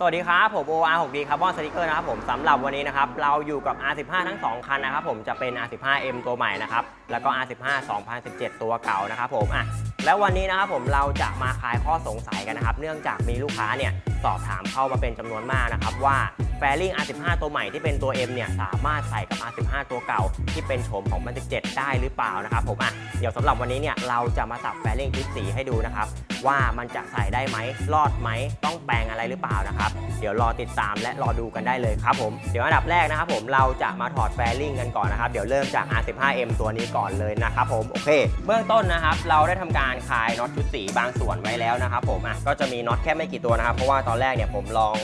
สวัสดีครับ ผม OR 6D Carbon Sticker นะครับผมสำหรับวันนี้นะครับเราอยู่กับ R15 ทั้ง 2 คันนะครับผมจะเป็น R15M ตัวใหม่นะครับแล้วก็ R15 2017 ตัวเก่านะครับผมอะแล้ววันนี้นะครับผมเราจะมาคลายข้อสงสัยกันนะครับ เนื่องจากมีลูกค้าเนี่ยสอบถามเข้ามาเป็นจำนวนมากนะครับว่าแฟริง R15 ตัวใหม่ที่เป็นตัว M เนี่ยสามารถใส่กับ R15 ตัวเก่าที่เป็นโฉมของมัน17ได้หรือเปล่านะครับผมอะเดี๋ยวสำหรับวันนี้เนี่ยเราจะมาสับแฟริงชุดสีให้ดูนะครับว่ามันจะใส่ได้ไหมรอดไหมต้องแปลงอะไรหรือเปล่านะครับเดี๋ยวรอติดตามและรอดูกันได้เลยครับผมเดี๋ยวอันดับแรกนะครับผมเราจะมาถอดแฟริงกันก่อนนะครับเดี๋ยวเริ่มจาก R15M ตัวนี้ก่อนเลยนะครับผมโอเค เบื้องต้นนะครับเราได้ทำการคลายน็อตชุดสีบางส่วนไว้แล้วนะครับผมอะก็จะมีน็อตแค่ไม่กี่ตัวนะครับเพราะว่าตอนแรกเนี่ยผมลอง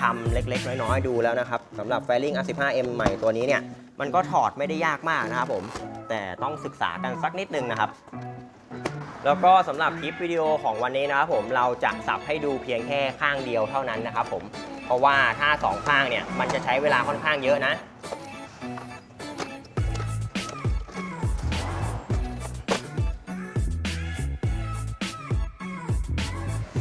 ทำเล็กๆ น้อยๆ ดูแล้วนะครับสำหรับแฟริ่ง R15M ใหม่ตัวนี้เนี่ย มันก็ถอดไม่ได้ยากมากนะครับผม แต่ต้องศึกษากันสักนิดนึงนะครับ แล้วก็สำหรับคลิปวิดีโอของวันนี้นะครับผมเราจะสับให้ดูเพียงแค่ข้างเดียวเท่านั้นนะครับผม เพราะว่าถ้าสองข้างเนี่ยมันจะใช้เวลาค่อนข้างเยอะนะ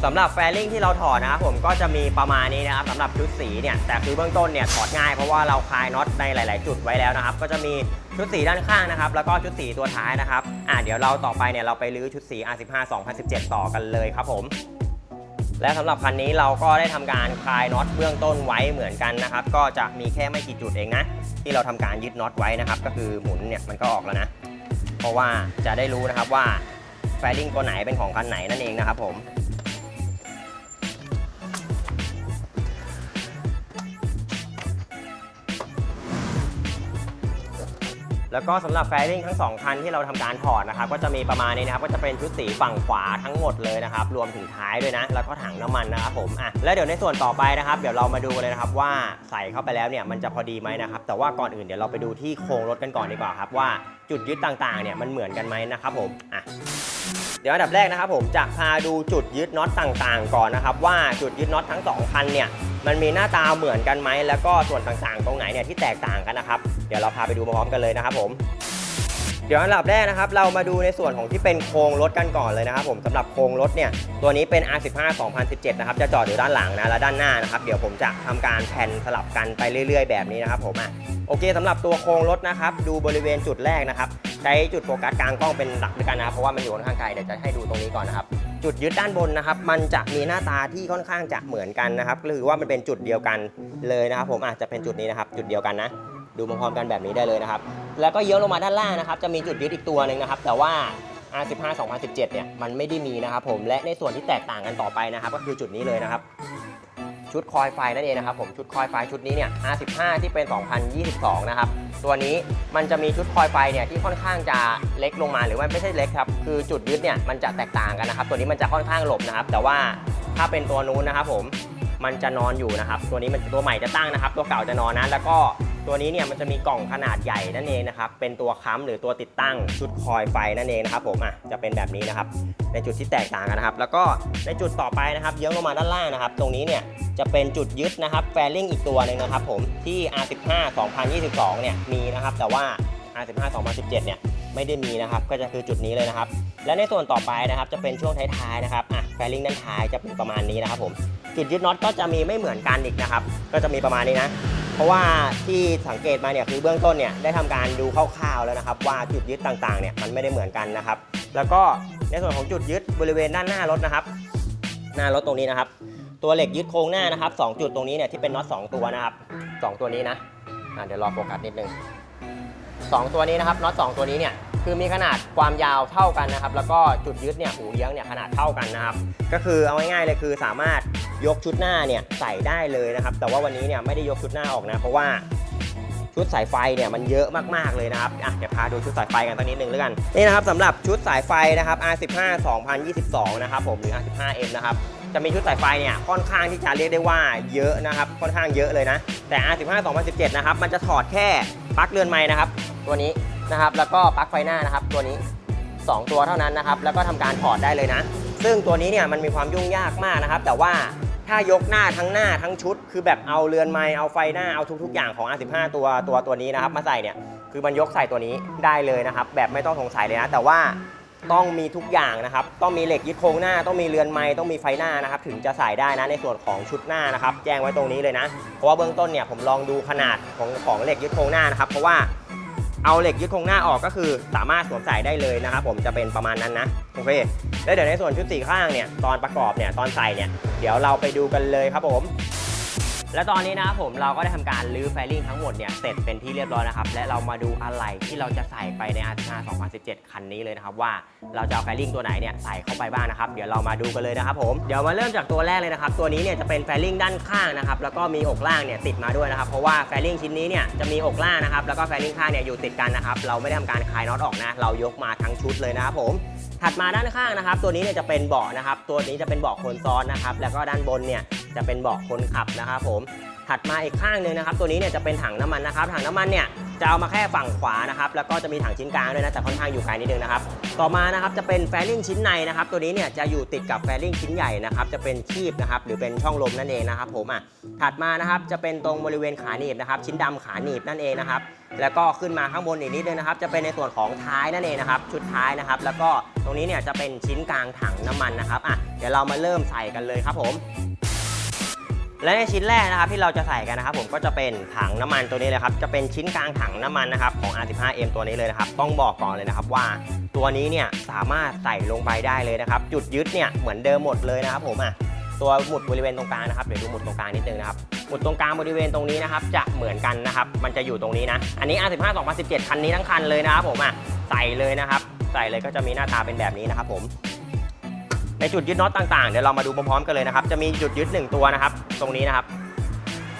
สำหรับแฟริ่งที่เราถอดนะครับผมก็จะมีประมาณนี้นะครับสำหรับชุดสีเนี่ยแต่คือเบื้องต้นเนี่ยถอดง่ายเพราะว่าเราคลายน็อตในหลาย ๆ จุดไว้แล้วนะครับ ก็จะมีชุดสีด้านข้างนะครับ แล้วก็ชุดสีตัวท้ายนะครับอ่าเดี๋ยวเราต่อไปเนี่ยเราไปรื้อชุดสี R15 2017 ต่อกันเลยครับผมและสำหรับคันนี้เราก็ได้ทำการคลายน็อตเบื้องต้นไว้เหมือนกันนะครับ ก็จะมีแค่ไม่กี่จุดเองนะ ที่เราทำการยึดน็อตไว้นะครับ ก็คือหมุนเนี่ยมันก็ออกแล้วนะ เพราะว่าจะได้รู้นะครับว่าแฟริ่งตัวไหนเป็นของคันไหนนั่นเองนะครับผม แล้วก็สำหรับแฟริ่งทั้ง 2 คันที่เราทำการถอดนะครับก็จะมีประมาณนี้นะครับก็จะเป็นชุดสีฝั่งขวาทั้งหมดเลยนะครับรวมถึงท้ายด้วยนะ แล้วก็ถังน้ำมันนะครับผมอะแล้วเดี๋ยวในส่วนต่อไปนะครับเดี๋ยวเรามาดูเลยนะครับว่าใส่เข้าไปแล้วเนี่ยมันจะพอดีไหมนะครับแต่ว่าก่อนอื่นเดี๋ยวเราไปดูที่โครงรถกันก่อนดีกว่าครับว่า จุดยึดต่างๆเนี่ยมันเหมือนกันไหมนะครับผมอะเดี๋ยวอันดับแรกนะครับผมจะพาดูจุดยึดน็อตต่างๆ ก่อนนะครับ ว่าจุดยึดน็อตทั้งสองคันเนี่ยมันมีหน้าตาเหมือนกันไหมแล้วก็ส่วนต่างๆ ตรงไหนเนี่ยที่แตกต่างกันนะครับ เดี๋ยวเราพาไปดูพร้อมกันเลยนะครับผม ดี๋ยวอันดับแรกนะครับ เรามาดูในส่วนของที่เป็นโครงรถกันก่อนเลยนะครับผมสำหรับโครงรถเนี่ยตัวนี้เป็น R15 2017 นะครับ จะจอดอยู่ด้านหลังนะและด้านหน้านะครับเดี๋ยวผมจะทำการแผ่นสลับกันไปเรื่อย ๆ แบบนี้นะครับผมอะโอเคสำหรับตัวโครงรถนะครับ ดูบริเวณจุดแรกนะครับใช้จุดโฟกัสกลางกล้องเป็นหลักด้วยกันนะครับเพราะว่ามันอยู่ค่อนข้างไกลเดี๋ยวจะให้ดูตรงนี้ก่อนนะครับจุดยึดด้านบนนะครับ มันจะมีหน้าตาที่ค่อนข้างจะเหมือนกันนะครับก็คือว่ามันเป็นจุดเดียวกันเลยนะครับ ผมอาจจะเป็นจุดนี้นะครับ จุดเดียวกันนะ ดูพร้อมๆกันแบบนี้ได้เลยนะครับ แล้วก็เยื้องลงมาด้านล่างนะครับ จะมีจุดยึดอีกตัวหนึ่งนะครับ แต่ว่า R15 2017 เนี่ย มันไม่ได้มีนะครับผม และในส่วนที่แตกต่างกันต่อไปนะครับ ก็คือจุดนี้เลยนะครับ ชุดคอยไฟนั่นเองนะครับผม ชุดคอยไฟชุดนี้เนี่ย R15 ที่เป็น 2022 นะครับ ตัวนี้มันจะมีชุดคอยไฟเนี่ยที่ค่อนข้างจะเล็กลงมา หรือว่าไม่ใช่เล็กครับ คือจุดยึดเนี่ยมันจะแตกต่างกันนะครับ ตัวนี้มันจะค่อนข้างหลบนะครับ แต่ว่าถ้าเป็นตัวนู้นนะครับผม มันจะนอนอยู่นะครับ ตัวนี้มันตัวใหม่จะตั้งนะครับ ตัวเก่าจะนอนนะ แล้วก็ ตัวนี้เนี่ยมันจะมีกล่องขนาดใหญ่นั่นเองนะครับ เป็นตัวค้ำหรือตัวติดตั้งชุดคอยไฟนั่นเองนะครับผมอะจะเป็นแบบนี้นะครับ ในจุดที่แตกต่างกันนะครับ แล้วก็ในจุดต่อไปนะครับเยื้องลงมาด้านล่างนะครับ ตรงนี้เนี่ยจะเป็นจุดยึดนะครับแฟริ่งอีกตัวหนึ่งนะครับผมที่ R15 2022 เนี่ยมีนะครับ แต่ว่า R15 2017 เนี่ยไม่ได้มีนะครับ ก็จะคือจุดนี้เลยนะครับ และในส่วนต่อไปนะครับ จะเป็นช่วงท้ายๆนะครับอะแฟริ่งด้านท้ายจะเป็นประมาณนี้นะครับผมจุดยึดน็อตก็จะมีไม่เหมือนกันอีกนะครับ ก็จะมีประมาณนี้นะ เพราะว่าที่สังเกตมาเนี่ยคือเบื้องต้นเนี่ยได้ทำการดูคร่าวๆแล้วนะครับ ว่าจุดยึดต่างๆเนี่ยมันไม่ได้เหมือนกันนะครับ แล้วก็ในส่วนของจุดยึดบริเวณด้านหน้ารถนะครับ หน้ารถตรงนี้นะครับ ตัวเหล็กยึดโครงหน้านะครับสองจุดตรงนี้เนี่ยที่เป็นน็อตสองตัวนะครับสองตัวนี้นะะเดี๋ยวรอโฟกัสนิดนึงสองตัวนี้นะครับน็อตสองตัวนี้เนี่ยคือมีขนาดความยาวเท่ากันนะครับ แล้วก็จุดยึดเนี่ยหูเลี้ยงเนี่ยขนาดเท่ากันนะครับ ก็คือเอาง่ายๆเลยคือสามารถ ยกชุดหน้าเนี่ยใส่ได้เลยนะครับ แต่ว่าวันนี้เนี่ยไม่ได้ยกชุดหน้าออกนะ เพราะว่าชุดสายไฟเนี่ยมันเยอะมากๆเลยนะครับอะเดี๋ยวพาดูชุดสายไฟกันสักนิดนึงแล้วกัน นี่นะครับสำหรับชุดสายไฟนะครับ R15 2022 นะครับผมหรือ R15M นะครับ จะมีชุดสายไฟเนี่ยค่อนข้างที่จะเรียกได้ว่าเยอะนะครับ ค่อนข้างเยอะเลยนะ แต่ R15 2017 นะครับ มันจะถอดแค่ปลั๊กเรือนไม้นะครับ ตัวนี้นะครับ แล้วก็ปลั๊กไฟหน้านะครับ ตัวนี้ 2 ตัวเท่านั้นนะครับ แล้วก็ทำการถอดได้เลยนะ ซึ่งตัวนี้เนี่ยมันมีความยุ่งยากมากนะครับ แต่ว่า ถ้ายกหน้าทั้งหน้าทั้งชุด คือแบบเอาเรือนไม้เอาไฟหน้าเอาทุก ๆ อย่างของ R15 ตัวตัวตัวนี้นะครับ มาใส่เนี่ยคือมันยกใส่ตัวนี้ได้เลยนะครับ แบบไม่ต้องสงสัยเลยนะ แต่ว่าต้องมีทุกอย่างนะครับ ต้องมีเหล็กยึดโครงหน้า ต้องมีเรือนไม้ต้องมีไฟหน้านะครับ ถึงจะใส่ได้นะในส่วนของชุดหน้านะครับ แจ้งไว้ตรงนี้เลยนะ เพราะว่าเบื้องต้นเนี่ยผมลองดูขนาดของของเหล็กยึดโครงหน้านะครับ เพราะว่า เอาเหล็กยึดโครงหน้าออกก็คือสามารถสวมใส่ได้เลยนะครับผมจะเป็นประมาณนั้นนะโอเคแล้วเดี๋ยวในส่วนชุดสีข้างเนี่ยตอนประกอบเนี่ยตอนใส่เนี่ยเดี๋ยวเราไปดูกันเลยครับผม และตอนนี้นะครับผมเราก็ได้ทำการรื้อแฟลิ่งทั้งหมดเนี่ยเสร็จเป็นที่เรียบร้อยนะครับ และเรามาดูอะไรที่เราจะใส่ไปใน R15 2017 คันนี้เลยนะครับ ว่าเราจะเอาแฟลิ่งตัวไหนเนี่ยใส่เข้าไปบ้างนะครับ เดี๋ยวเรามาดูกันเลยนะครับผมเดี๋ยวมาเริ่มจากตัวแรกเลยนะครับตัวนี้เนี่ยจะเป็นแฟลิ่งด้านข้างนะครับแล้วก็มีอกล่างเนี่ยติดมาด้วยนะครับ เพราะว่าแฟลิ่งชิ้นนี้เนี่ยจะมีอกล่างนะครับแล้วก็แฟลิ่งข้างเนี่ยอยู่ติดกันนะครับเราไม่ได้ทำการคลายน็อตออกนะเรายกมาทั้งชุดเลยนะครับผมถัดมาด้านข้างนะครับ ตัวนี้เนี่ยจะเป็นเบาะนะครับ ตัวนี้จะเป็นเบาะคนซ้อนนะครับ แล้วก็ด้านบนเนี่ยจะเป็นเบาะคนขับนะครับผมถัดมาอีกข้างหนึ่งนะครับ ตัวนี้เนี่ยจะเป็นถังน้ำมันนะครับถังน้ำมันเนี่ยจะเอามาแค่ฝั่งขวานะครับแล้วก็จะมีถังชิ้นกลางด้วยนะแต่ค่อนข้างอยู่ไกลนิดนึงนะครับต่อมานะครับจะเป็นแฟลิ่งชิ้นในนะครับตัวนี้เนี่ยจะอยู่ติดกับแฟลิ่งชิ้นใหญ่นะครับจะเป็นคีบนะครับหรือเป็นช่องลมนั่นเองนะครับผมอะถัดมานะครับจะเป็นตรงบริเวณขาหนีบนะครับชิ้นดำขาหนีบนั่นเองนะครับแล้วก็ขึ้นมาข้างบนอีกนิดนึงนะครับจะเป็นในส่วนของท้ายนั่นเองนะครับชุดท้ายนะครับแล้วก็ตรงนี้เนี่ยจะเป็นชิ้นกลางถังน้ำมันนะครับอะเดี๋ยวเรามาเริ่มใส่กันเลยครับผม และในชิ้นแรกนะครับที่เราจะใส่กันนะครับผมก็จะเป็นถังน้ำมันตัวนี้เลยครับจะเป็นชิ้นกลางถังน้ำมันนะครับของ R15M ตัวนี้เลยนะครับต้องบอกก่อนเลยนะครับว่า ตัวนี้เนี่ยสามารถใส่ลงไปได้เลยนะครับจุดยึดเนี่ยเหมือนเดิมหมดเลยนะครับผมอะตัวหมุดบริเวณตรงกลางนะครับเดี๋ยวดูหมุดตรงกลางนิดนึงนะครับหมุดตรงกลางบริเวณตรงนี้นะครับจะเหมือนกันนะครับมันจะอยู่ตรงนี้นะอันนี้ R15 2017 คันนี้ทั้งคันเลยนะครับผมอะใส่เลยนะครับใส่เลยก็จะมีหน้าตาเป็นแบบนี้นะครับผม ในจุดยึดน็อตต่างๆ เดี๋ยวเรามาดูพร้อมๆกันเลยนะครับ จะมีจุดยึดหนึ่งตัวนะครับ ตรงนี้นะครับ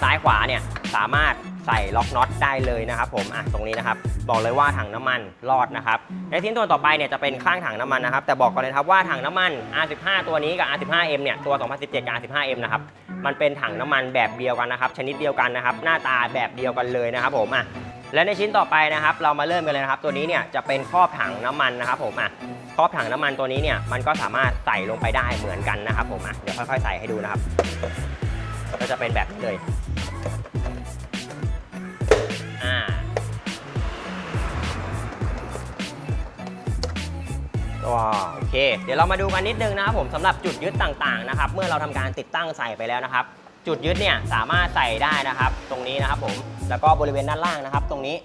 ซ้ายขวาเนี่ยสามารถใส่ล็อกน็อตได้เลยนะครับผมอะตรงนี้นะครับ บอกเลยว่าถังน้ำมันรอดนะครับ ในชิ้นตัวต่อไปเนี่ยจะเป็นข้างถังน้ำมันนะครับ แต่บอกก่อนเลยครับว่าถังน้ำมัน R15 ตัวนี้กับ R15M เนี่ยตัว 2017 กับ R15M นะครับ มันเป็นถังน้ำมันแบบเดียวกันนะครับ ชนิดเดียวกันนะครับ หน้าตาแบบเดียวกันเลยนะครับผมอะ และในชิ้นต่อไปนะครับ เรามาเริ่มกันเลยนะครับ ตัวนี้เนี่ยจะเป็นครอบถังน้ำมันนะครับผมอะครอบถังน้ำมันตัวนี้เนี่ยมันก็สามารถใส่ลงไปได้เหมือนกันนะครับผมอะเดี๋ยวค่อยๆใส่ให้ดูนะครับ ก็จะเป็นแบบนี้เลยอ่าโอเค เดี๋ยวเรามาดูกันนิดนึงนะครับผมสำหรับจุดยึดต่างๆนะครับ เมื่อเราทำการติดตั้งใส่ไปแล้วนะครับ จุดยึดเนี่ยสามารถใส่ได้นะครับ ตรงนี้นะครับผม แล้วก็บริเวณด้านล่างนะครับ ตรงนี้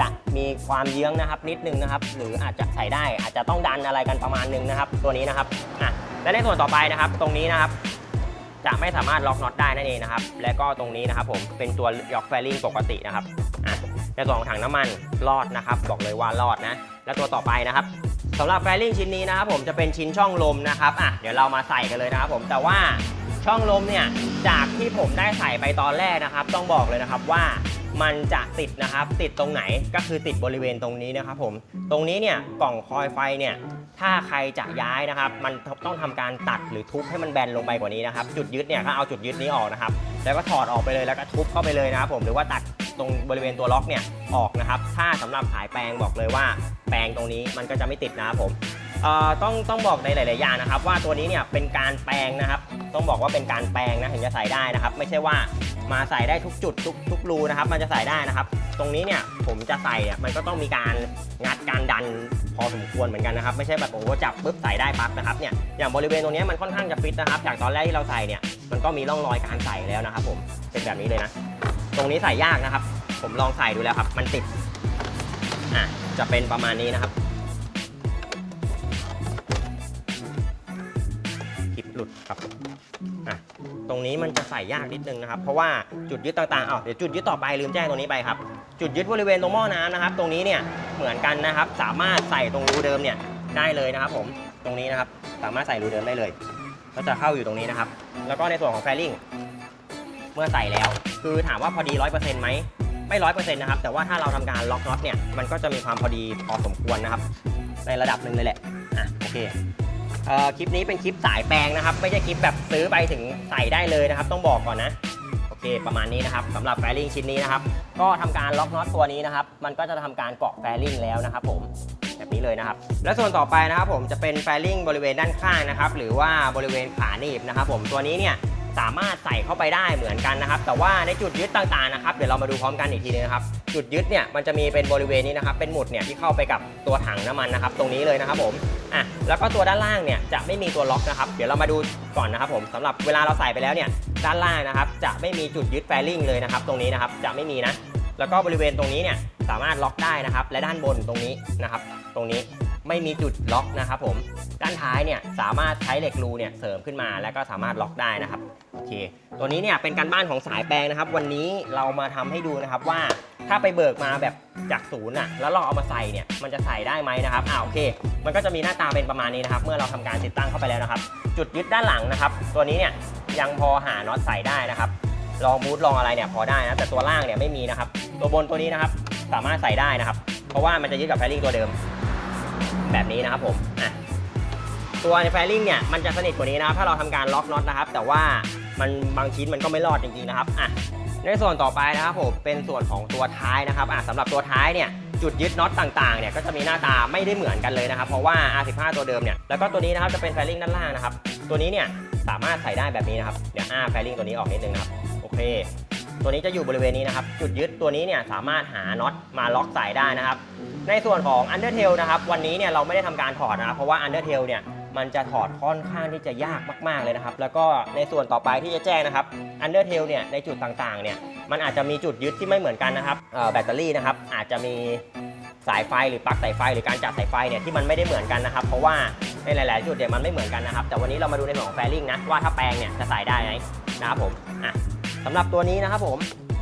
จะมีความเยื้องนะครับนิดนึงนะครับ หรืออาจจะใส่ได้อาจจะต้องดันอะไรกันประมาณนึงนะครับ ตัวนี้นะครับอะและในส่วนต่อไปนะครับ ตรงนี้นะครับจะไม่สามารถล็อกน็อตได้นั่นเองนะครับ และก็ตรงนี้นะครับผมเป็นตัวล็อกแฟลิงปกตินะครับอะในส่วนของถังน้ำมันรอดนะครับ บอกเลยว่ารอดนะ และตัวต่อไปนะครับสำหรับแฟลิงชิ้นนี้นะครับ ผมจะเป็นชิ้นช่องลมนะครับอะเดี๋ยวเรามาใส่กันเลยนะครับ ผมแต่ว่าช่องลมเนี่ยจากที่ผมได้ใส่ไปตอนแรกนะครับ ต้องบอกเลยนะครับว่า มันจะติดนะครับ ติดตรงไหนก็คือติดบริเวณตรงนี้นะครับผมตรงนี้เนี่ยกล่องคอยไฟเนี่ยถ้าใครจะย้ายนะครับ มันต้องทำการตัดหรือทุบให้มันแบนลงไปกว่านี้นะครับ จุดยึดเนี่ยก็เอาจุดยึดนี้ออกนะครับ แล้วก็ถอดออกไปเลยแล้วก็ทุบเข้าไปเลยนะครับ ผมหรือว่าตัดตรงบริเวณตัวล็อกเนี่ยออกนะครับ ถ้าสำหรับขายแปลงบอกเลยว่า แปลงตรงนี้มันก็จะไม่ติดนะครับผมต้องต้องบอกในหลาย ๆ อย่างนะครับ ว่าตัวนี้เนี่ยเป็นการแปลงนะครับ ต้องบอกว่าเป็นการแปลงนะถึงจะใส่ได้นะครับ ไม่ใช่ว่า มาใส่ได้ทุกจุดทุกทุกรูนะครับ มันจะใส่ได้นะครับ ตรงนี้เนี่ยผมจะใส่เนี่ยมันก็ต้องมีการงัดการดันพอสมควรเหมือนกันนะครับ ไม่ใช่แบบโอ้โหจับปุ๊บใส่ได้ปั๊บนะครับเนี่ยอย่างบริเวณตรงนี้มันค่อนข้างจะฟิตนะครับ จากตอนแรกที่เราใส่เนี่ยมันก็มีร่องรอยการใส่แล้วนะครับ ผมเป็นแบบนี้เลยนะ ตรงนี้ใส่ยากนะครับ ผมลองใส่ดูแล้วครับ มันติดอะจะเป็นประมาณนี้นะครับ ลุดครับอะตรงนี้มันจะใส่ยากนิดนึงนะครับ เพราะว่าจุดยึดต่างๆอ้าวเดี๋ยวจุดยึดต่อไปลืมแจ้งตรงนี้ไปครับ จุดยึดบริเวณตรงหม้อน้ำนะครับ ตรงนี้เนี่ยเหมือนกันนะครับ สามารถใส่ตรงรูเดิมเนี่ยได้เลยนะครับผมตรงนี้นะครับสามารถใส่รูเดิมได้เลยก็จะเข้าอยู่ตรงนี้นะครับ แล้วก็ในส่วนของแฟลิงเมื่อใส่แล้ว คือถามว่าพอดี100%ไหมไม่ร้อยเปอร์เซ็นต์นะครับ แต่ว่าถ้าเราทำการล็อกน็อตเนี่ยมันก็จะมีความพอดีพอสมควรนะครับ ในระดับหนึ่งเลยแหละอะโอเค อ่อคลิปนี้เป็นคลิปสายแปลงนะครับ ไม่ใช่คลิปแบบซื้อไปถึงใส่ได้เลยนะครับ ต้องบอกก่อนนะโอเคประมาณนี้นะครับสำหรับแฟลิงชิ้นนี้นะครับก็ทำการล็อกน็อตตัวนี้นะครับ มันก็จะทำการเกาะแฟลิงแล้วนะครับ ผมแบบนี้เลยนะครับ และส่วนต่อไปนะครับ ผมจะเป็นแฟลิงบริเวณด้านข้างนะครับ หรือว่าบริเวณขาหนีบนะครับ ผมตัวนี้เนี่ยสามารถใส่เข้าไปได้เหมือนกันนะครับ แต่ว่าในจุดยึดต่างๆนะครับ เดี๋ยวเรามาดูพร้อมกันอีกทีนึงนะครับ จุดยึดเนี่ยมันจะมีเป็นบริเวณนี้นะครับ เป็นหมุดเนี่ยที่เข้าไปกับตัวถังน้ำมันนะครับ ตรงนี้เลยนะครับผม อะแล้วก็ตัวด้านล่างเนี่ยจะไม่มีตัวล็อกนะครับ เดี๋ยวเรามาดูก่อนนะครับผมสำหรับเวลาเราใส่ไปแล้วเนี่ยด้านล่างนะครับ จะไม่มีจุดยึดแฟลิงเลยนะครับ ตรงนี้นะครับจะไม่มีนะ แล้วก็บริเวณตรงนี้เนี่ยสามารถล็อกได้นะครับ และด้านบนตรงนี้นะครับ ตรงนี้ไม่มีจุดล็อกนะครับผมด้านท้ายเนี่ยสามารถใช้เหล็กรูเนี่ยเสริมขึ้นมาแล้วก็สามารถล็อกได้นะครับโอเคตัวนี้เนี่ยเป็นการบ้านของสายแปลงนะครับ วันนี้เรามาทำให้ดูนะครับว่า ถ้าไปเบิกมาแบบจากศูนย์อะแล้วเราเอามาใส่เนี่ยมันจะใส่ได้ไหมนะครับอ่าโอเค มันก็จะมีหน้าตาเป็นประมาณนี้นะครับ เมื่อเราทำการติดตั้งเข้าไปแล้วนะครับ จุดยึดด้านหลังนะครับ ตัวนี้เนี่ยยังพอหาน็อตใส่ได้นะครับลองบูทลองอะไรเนี่ยพอได้นะแต่ตัวล่างเนี่ยไม่มีนะครับ ตัวบนตัวนี้นะครับสามารถใส่ได้นะครับ เพราะว่ามันจะยึดกับแฟลิงตัวเดิม แบบนี้นะครับผมอะตัวในแฟลิงเนี่ยมันจะสนิทกว่านี้นะครับถ้าเราทำการล็อกน็อตนะครับ แต่ว่ามันบางชิ้นมันก็ไม่รอดจริงๆนะครับอะ ในส่วนต่อไปนะครับผมเป็นส่วนของตัวท้ายนะครับอะสำหรับตัวท้ายเนี่ยจุดยึดน็อตต่างๆเนี่ยก็จะมีหน้าตาไม่ได้เหมือนกันเลยนะครับ เพราะว่า R15 ตัวเดิมเนี่ยแล้วก็ตัวนี้นะครับจะเป็นแฟลิงด้านล่างนะครับ ตัวนี้เนี่ยสามารถใส่ได้แบบนี้นะครับเดี๋ยวอ้าแฟลิงตัวนี้ออกนิดนึงนะครับโอเค ตัวนี้จะอยู่บริเวณนี้นะครับ จุดยึดตัวนี้เนี่ยสามารถหาน็อตมาล็อกใส่ได้นะครับ ในส่วนของ Undertale นะครับวันนี้เนี่ยเราไม่ได้ทำการถอดนะครับเพราะว่า Undertale เนี่ย มันจะถอดค่อนข้างที่จะยากมากๆเลยนะครับ แล้วก็ในส่วนต่อไปที่จะแจ้งนะครับ Undertale เนี่ยในจุดต่างๆเนี่ยมันอาจจะมีจุดยึดที่ไม่เหมือนกันนะครับแบตเตอรี่นะครับอาจจะมีสายไฟหรือปลั๊กสายไฟหรือการจัดสายไฟเนี่ยที่มันไม่ได้เหมือนกันนะครับ เพราะว่าในหลาย ๆ จุดเนี่ยมันไม่เหมือนกันนะครับ แต่วันนี้เรามาดูในส่วนของแฟลิงนะว่าถ้าแปลงเนี่ยจะใส่ได้ไหมนะครับผมอะสำหรับตัวนี้นะครับผม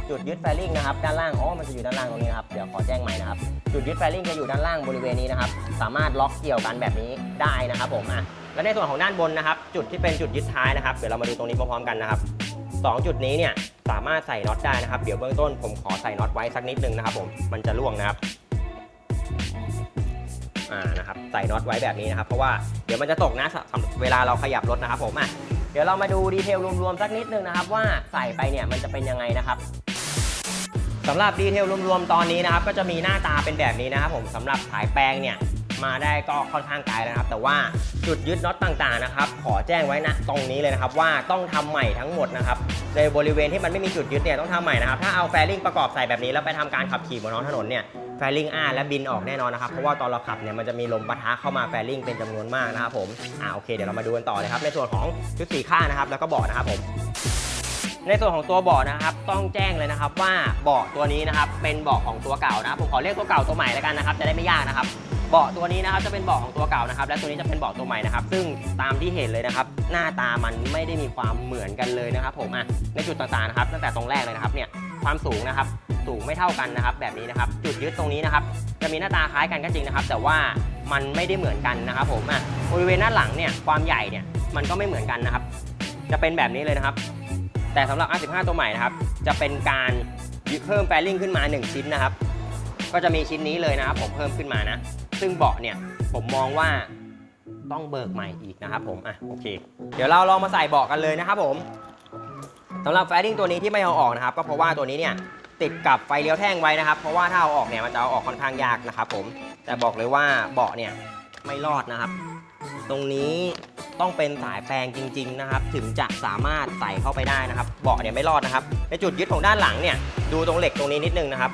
จุดยึดแฟลิงนะครับด้านล่างอ๋อมันจะอยู่ด้านล่างตรงนี้นะครับเดี๋ยวขอแจ้งใหม่นะครับ จุดยึดแฟลิงจะอยู่ด้านล่างบริเวณนี้นะครับ สามารถล็อกเกี่ยวกันแบบนี้ได้นะครับผมอะและในส่วนของด้านบนนะครับ จุดที่เป็นจุดยึดท้ายนะครับ เดี๋ยวเรามาดูตรงนี้พร้อมๆกันนะครับสองจุดนี้เนี่ยสามารถใส่น็อตได้นะครับ เดี๋ยวเบื้องต้นผมขอใส่น็อตไว้สักนิดนึงนะครับ ผม มันจะล่วงนะครับอ่านะครับ ใส่น็อตไว้แบบนี้นะครับ เพราะว่าเดี๋ยวมันจะตกนะสำหรับเวลาเราขยับรถนะครับผมอะเดี๋ยวเรามาดูดีเทลรวมๆสักนิดนึงนะครับ ว่าใส่ไปเนี่ยมันจะเป็นยังไงนะครับ สำหรับดีเทลรวมๆตอนนี้นะครับ ก็จะมีหน้าตาเป็นแบบนี้นะครับผมสำหรับสายแปลงเนี่ยมาได้ก็ค่อนข้างไกลนะครับ แต่ว่าจุดยึดน็อตต่างๆนะครับ ขอแจ้งไว้นะตรงนี้เลยนะครับ ว่าต้องทำใหม่ทั้งหมดนะครับในบริเวณที่มันไม่มีจุดยึดเนี่ยต้องทำใหม่นะครับ ถ้าเอาแฟลิงประกอบใส่แบบนี้แล้วไปทำการขับขี่บนท้องถนนเนี่ยแฟลิงอ้าและบินออกแน่นอนนะครับ เพราะว่าตอนเราขับเนี่ยมันจะมีลมปะทะเข้ามาแฟลิงเป็นจำนวนมากนะครับผมอ่าโอเคเดี๋ยวเรามาดูกันต่อเลยครับในส่วนของชุดสีข้างนะครับ แล้วก็เบาะนะครับผม ในส่วนของตัวเบาะนะครับ ต้องแจ้งเลยนะครับว่าเบาะตัวนี้นะครับเป็นเบาะของตัวเก่านะผมขอเรียกตัวเก่าตัวใหม่แล้วกันนะครับจะได้ไม่ยากนะครับเบาะตัวนี้นะครับจะเป็นเบาะของตัวเก่านะครับ และตัวนี้จะเป็นเบาะตัวใหม่นะครับ ซึ่งตามที่เห็นเลยนะครับ หน้าตามันไม่ได้มีความเหมือนกันเลยนะครับ ผมอะในจุดต่างๆนะครับ ตั้งแต่ตรงแรกเลยนะครับเนี่ยความสูงนะครับสูงไม่เท่ากันนะครับ แบบนี้นะครับ จุดยึดตรงนี้นะครับ จะมีหน้าตาคล้ายกันก็จริงนะครับ แต่ว่ามันไม่ได้เหมือนกันนะครับ ผมอะบริเวณด้าหลังเนี่ยความใหญ่เนี่ยมันก็ไม่เหมือนกันนะครับ จะเป็นแบบนี้เลยนะครับ แต่สำหรับ R15 ตัวใหม่นะครับ จะเป็นการเพิ่มแฟลิงขึ้นมา 1 ชิ้นนะครับ ก็จะมีชิ้นนี้เลยนะครับ ผมเพิ่มขึ้นมานะ ซึ่งเบาะเนี่ยผมมองว่าต้องเบิกใหม่อีกนะครับผม อะโอเค เดี๋ยวเราลองมาใส่เบาะกันเลยนะครับผมสำหรับแฟลิงตัวนี้ที่ไม่เอาออกนะครับ ก็เพราะว่าตัวนี้เนี่ยติดกับไฟเลี้ยวแท่งไว้นะครับ เพราะว่าถ้าเอาออกเนี่ยมันจะเอาออกค่อนข้างยากนะครับผม แต่บอกเลยว่าเบาะเนี่ยไม่รอดนะครับ ตรงนี้ต้องเป็นสายแปลงจริง ๆนะครับ ถึงจะสามารถใส่เข้าไปได้นะครับ เบาะเนี่ยไม่รอดนะครับ ในจุดยึดของด้านหลังเนี่ยดูตรงเหล็กตรงนี้นิดนึงนะครับ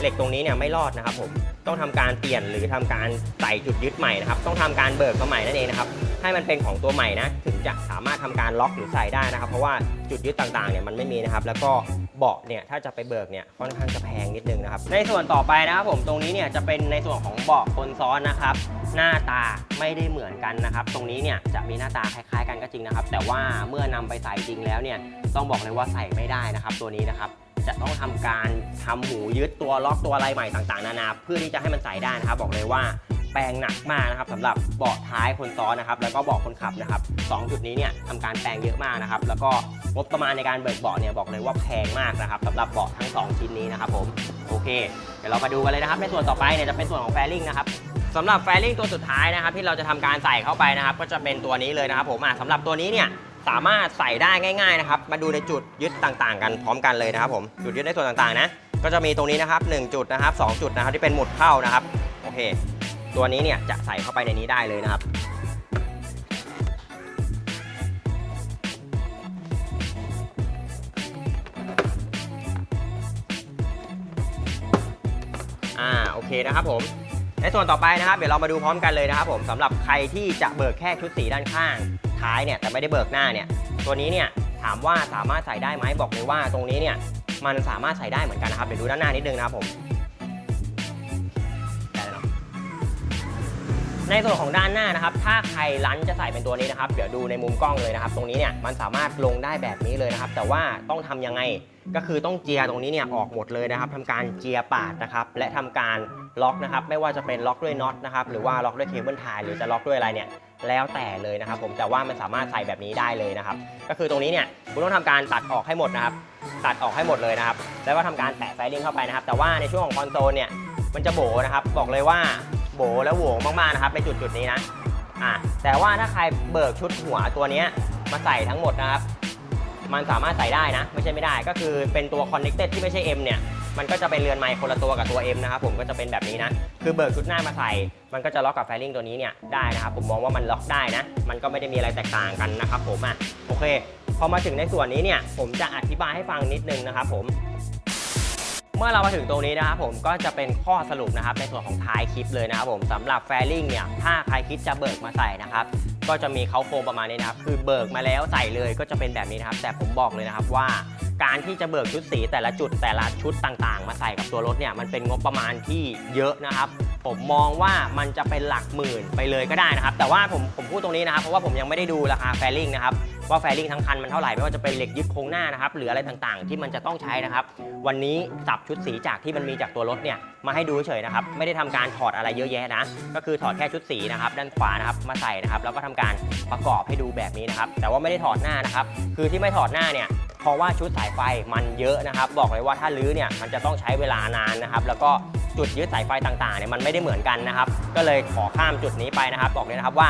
เหล็กตรงนี้เนี่ยไม่รอดนะครับผมต้องทำการเปลี่ยนหรือทำการใส่จุดยึดใหม่นะครับ ต้องทำการเบิกมาใหม่นั่นเองนะครับ ให้มันเป็นของตัวใหม่นะ ถึงจะสามารถทำการล็อกหรือใส่ได้นะครับ เพราะว่าจุดยึดต่างๆเนี่ยมันไม่มีนะครับ แล้วก็เบาะเนี่ยถ้าจะไปเบิกเนี่ยค่อนข้างจะแพงนิดนึงนะครับ ในส่วนต่อไปนะครับผมตรงนี้เนี่ยจะเป็นในส่วนของเบาะคนซ้อนนะครับ หน้าตาไม่ได้เหมือนกันนะครับ ตรงนี้เนี่ยจะมีหน้าตาคล้ายๆ กันก็จริงนะครับ แต่ว่าเมื่อนำไปใส่จริงแล้วเนี่ยต้องบอกเลยว่าใส่ไม่ได้นะครับ ตัวนี้นะครับจะต้องทำการทำหูยึดตัวล็อกตัวอะไรใหม่ต่างๆ นานา เพื่อที่จะให้มันใส่ได้นะครับ บอกเลยว่า แปลงหนักมากนะครับสำหรับเบาะท้ายคนซ้อนนะครับแล้วก็เบาะคนขับนะครับสองจุดนี้เนี่ยทำการแปลงเยอะมากนะครับแล้วก็งบประมาณในการเบิกเบาะเนี่ยบอกเลยว่าแพงมากนะครับสำหรับเบาะทั้งสองชิ้นนี้นะครับผมโอเค เดี๋ยวเรามาดูกันเลยนะครับ ในส่วนต่อไปเนี่ยจะเป็นส่วนของแฟลิงนะครับสำหรับแฟลิงตัวสุดท้ายนะครับ ที่เราจะทำการใส่เข้าไปนะครับ ก็จะเป็นตัวนี้เลยนะครับผมอะสำหรับตัวนี้เนี่ยสามารถใส่ได้ง่าย ๆนะครับ มาดูในจุดยึดต่างๆ กันพร้อมกันเลยนะครับผมจุดยึดในส่วนต่างๆนะก็จะมีตรงนี้นะครับ1จุดนะครับ2จุดนะครับที่เป็นหมุดเข้านะครับโอเค ตัวนี้เนี่ยจะใส่เข้าไปในนี้ได้เลยนะครับ อ่าโอเคนะครับผม ในส่วนต่อไปนะครับเดี๋ยวเรามาดูพร้อมกันเลยนะครับผมสำหรับใครที่จะเบิกแค่ชุดสีด้านข้าง ท้ายเนี่ยแต่ไม่ได้เบิกหน้าเนี่ยตัวนี้เนี่ยถามว่าสามารถใส่ได้ไหมบอกเลยว่าตรงนี้เนี่ยมันสามารถใส่ได้เหมือนกันนะครับเดี๋ยวดูด้านหน้านิดนึงนะครับผม ในส่วนของด้านหน้านะครับ ถ้าใครรั้นจะใส่เป็นตัวนี้นะครับ เดี๋ยวดูในมุมกล้องเลยนะครับ ตรงนี้เนี่ยมันสามารถลงได้แบบนี้เลยนะครับ แต่ว่าต้องทำยังไงก็คือต้องเจียตรงนี้เนี่ยออกหมดเลยนะครับทำการเจียปาดนะครับ และทำการล็อกนะครับ ไม่ว่าจะเป็นล็อกด้วยน็อตนะครับ หรือว่าล็อกด้วยเคเบิลไทยหรือจะล็อกด้วยอะไรเนี่ยแล้วแต่เลยนะครับ ผมแต่ว่ามันสามารถใส่แบบนี้ได้เลยนะครับ ก็คือตรงนี้เนี่ยคุณต้องทำการตัดออกให้หมดนะครับ ตัดออกให้หมดเลยนะครับ แล้วก็ทำการแปะไฟลิงเข้าไปนะครับ แต่ว่าในช่วงของคอนโซลเนี่ยมันจะโบนะครับ บอกเลยว่า โบแล้วโหวงมากๆนะครับในจุดจุดๆนี้นะอะแต่ว่าถ้าใครเบิกชุดหัวตัวนี้มาใส่ทั้งหมดนะครับ มันสามารถใส่ได้นะ ไม่ใช่ไม่ได้ก็คือเป็นตัว connected ที่ไม่ใช่ M เนี่ยมันก็จะเป็นเรือนไมค์คนละตัวกับตัว M นะครับผมก็จะเป็นแบบนี้นะ คือเบิกชุดหน้ามาใส่ มันก็จะล็อกกับไฟลิงตัวนี้เนี่ยได้นะครับผมมองว่ามันล็อกได้นะ มันก็ไม่ได้มีอะไรแตกต่างกันนะครับผมอะโอเค พอมาถึงในส่วนนี้เนี่ยผมจะอธิบายให้ฟังนิดนึงนะครับผม เมื่อเรามาถึงตรงนี้นะครับผมก็จะเป็นข้อสรุปนะครับในส่วนของท้ายคลิปเลยนะครับผมสำหรับแฟลิงเนี่ยถ้าใครคิดจะเบิกมาใส่นะครับก็จะมีเขาโครงประมาณนี้นะครับคือเบิกมาแล้วใส่เลยก็จะเป็นแบบนี้นะครับแต่ผมบอกเลยนะครับว่าการที่จะเบิกชุดสีแต่ละจุดแต่ละชุดต่างๆ มาใส่กับตัวรถเนี่ยมันเป็นงบประมาณที่เยอะนะครับ ผมมองว่ามันจะเป็นหลักหมื่นไปเลยก็ได้นะครับ แต่ว่าผมผมพูดตรงนี้นะครับเพราะว่าผมยังไม่ได้ดูราคาแฟลิงนะครับ ว่าแฟลิงทั้งคันมันเท่าไหร่ไม่ว่าจะเป็นเหล็กยึดโครงหน้านะครับหรืออะไรต่างๆ ที่มันจะต้องใช้นะครับ วันนี้สับชุดสีจากที่มันมีจากตัวรถเนี่ยมาให้ดูเฉยๆนะครับไม่ได้ทำการถอดอะไรเยอะแยะนะ ก็คือถอดแค่ชุดสีนะครับด้านขวานะครับมาใส่นะครับแล้วก็ทำการประกอบให้ดูแบบนี้นะครับแต่ว่าไม่ได้ถอดหน้านะครับคือที่ไม่ถอดหน้าเนี่ยเพราะว่าชุดสายไฟมันเยอะนะครับ บอกเลยว่าถ้าลื้อเนี่ยมันจะต้องใช้เวลานานนะครับ แล้วก็จุดยึดสายไฟต่างๆเนี่ยมันไม่ได้เหมือนกันนะครับ ก็เลยขอข้ามจุดนี้ไปนะครับ บอกเลยนะครับว่า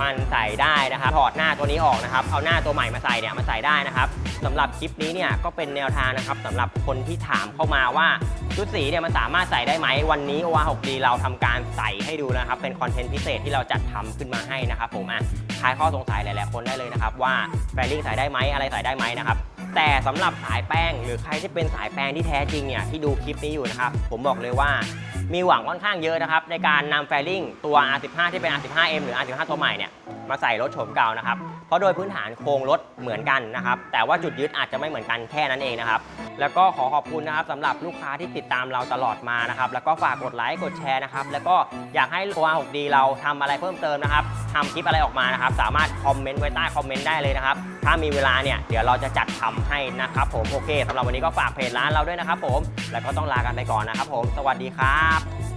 มันใส่ได้นะครับ ถอดหน้าตัวนี้ออกนะครับ เอาหน้าตัวใหม่มาใส่เนี่ยมาใส่ได้นะครับสำหรับคลิปนี้เนี่ยก็เป็นแนวทางนะครับสำหรับคนที่ถามเข้ามาว่าชุดสีเนี่ยมันสามารถใส่ได้ไหมวันนี้โอวาหกดีเราทำการใส่ให้ดูนะครับ เป็นคอนเทนต์พิเศษที่เราจัดทำขึ้นมาให้นะครับผมอะคลายข้อสงสัยหลายๆคนได้เลยนะครับว่าแฟลิงใส่ได้ไหมอะไรใส่ได้ไหมนะครับ แต่สำหรับสายแป้งหรือใครที่เป็นสายแป้งที่แท้จริงเนี่ยที่ดูคลิปนี้อยู่นะครับ ผมบอกเลยว่ามีหวังค่อนข้างเยอะนะครับ ในการนำแฟลิงตัว R15 ที่เป็น R15M หรือ R15 ตัวใหม่เนี่ยมาใส่รถโฉมเก่านะครับ เพราะโดยพื้นฐานโครงรถเหมือนกันนะครับ แต่ว่าจุดยึดอาจจะไม่เหมือนกันแค่นั้นเองนะครับ แล้วก็ขอขอบคุณนะครับสำหรับลูกค้าที่ติดตามเราตลอดมานะครับ แล้วก็ฝากกดไลค์กดแชร์นะครับ แล้วก็อยากให้ตัว 6D เราทำอะไรเพิ่มเติมนะครับทำคลิปอะไรออกมานะครับ สามารถคอมเมนต์ไว้ใต้คอมเมนต์ได้เลยนะครับ ถ้ามีเวลาเนี่ยเดี๋ยวเราจะจัดทำให้นะครับผมโอเคสำหรับวันนี้ก็ฝากเพจร้านเราด้วยนะครับผมแล้วก็ต้องลากันไปก่อนนะครับผม สวัสดีครับ